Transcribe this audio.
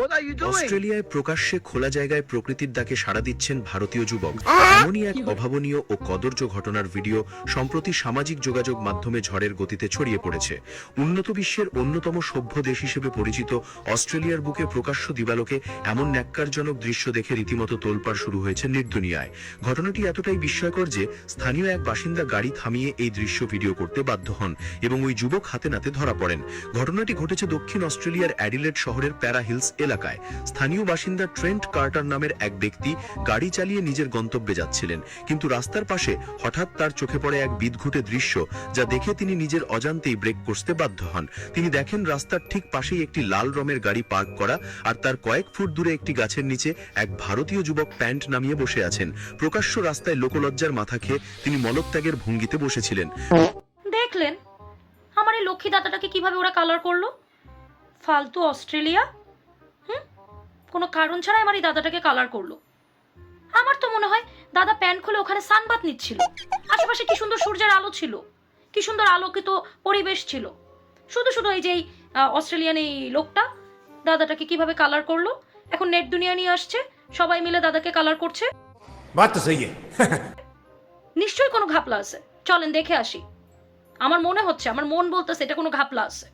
অস্ট্রেলিয়ায় প্রকাশ্যে খোলা জায়গায় প্রকৃতির ডাকে সাড়া দিচ্ছেন ভারতীয় যুবক। এমনই এক অভাবনীয় ও কদর্য ঘটনার ভিডিও সম্প্রতি সামাজিক যোগাযোগ মাধ্যমে ঝড়ের গতিতে ছড়িয়ে পড়েছে। উন্নত বিশ্বের অন্যতম সভ্য দেশ হিসেবে পরিচিত অস্ট্রেলিয়ার বুকে প্রকাশ্য দিবালোকে এমন ন্যাক্কারজনক দৃশ্য দেখে রীতিমতো তোলপাড় শুরু হয়েছে নির্দুনিয়ায়। ঘটনাটি এতটাই বিস্ময়কর যে স্থানীয় এক বাসিন্দা গাড়ি থামিয়ে এই দৃশ্য ভিডিও করতে বাধ্য হন এবং ওই যুবক হাতে নাতে ধরা পড়েন। ঘটনাটি ঘটেছে দক্ষিণ অস্ট্রেলিয়ার অ্যাডিলেড শহরের প্যারা হিলস এলাকায়। স্থানীয় বাসিন্দা ট্রেন্ট কার্টার নামের এক ব্যক্তি গাড়ি চালিয়ে নিজের গন্তব্যে যাচ্ছিলেন। কিন্তু রাস্তার পাশে হঠাৎ তার চোখে পড়ে এক বিদঘুটে দৃশ্য যা দেখে তিনি নিজের অজান্তেই ব্রেক কষতে বাধ্য হন। তিনি দেখেন রাস্তার ঠিক পাশেই একটি লাল রঙের গাড়ি পার্ক করা আর তার কয়েক ফুট দূরে একটি গাছের নিচে এক ভারতীয় যুবক প্যান্ট নামিয়ে বসে আছেন। প্রকাশ্য রাস্তায় লোকলজ্জার মাথা খেয়ে তিনি মলত্যাগের ভঙ্গিতে বসেছিলেন। দেখলেন? আমার এই লক্ষ্মী দাদাটাকে কীভাবে ওরা কালার করল? ফালতু অস্ট্রেলিয়া? কোনো কারণ ছাড়াই আমার এই দাদাটাকে কালার করল। আমার তো মনে হয় দাদা প্যান্ট খুলে ওখানে সানবাত নিচ্ছিল। আশেপাশে কি সুন্দর সূর্যের আলো ছিল কি সুন্দর আলোকিত পরিবেশ ছিল। শুধু শুধু এই যে অস্ট্রেলিয়ান এই লোকটা দাদাটাকে কীভাবে কালার করল এখন নেট দুনিয়া নিয়ে আসছে সবাই মিলে দাদাকে কালার করছে। নিশ্চয়ই কোনো ঘাপলা আছে। চলেন দেখে আসি। আমার মনে হচ্ছে আমার মন বলতেছে এটা কোনো ঘাপলা আছে।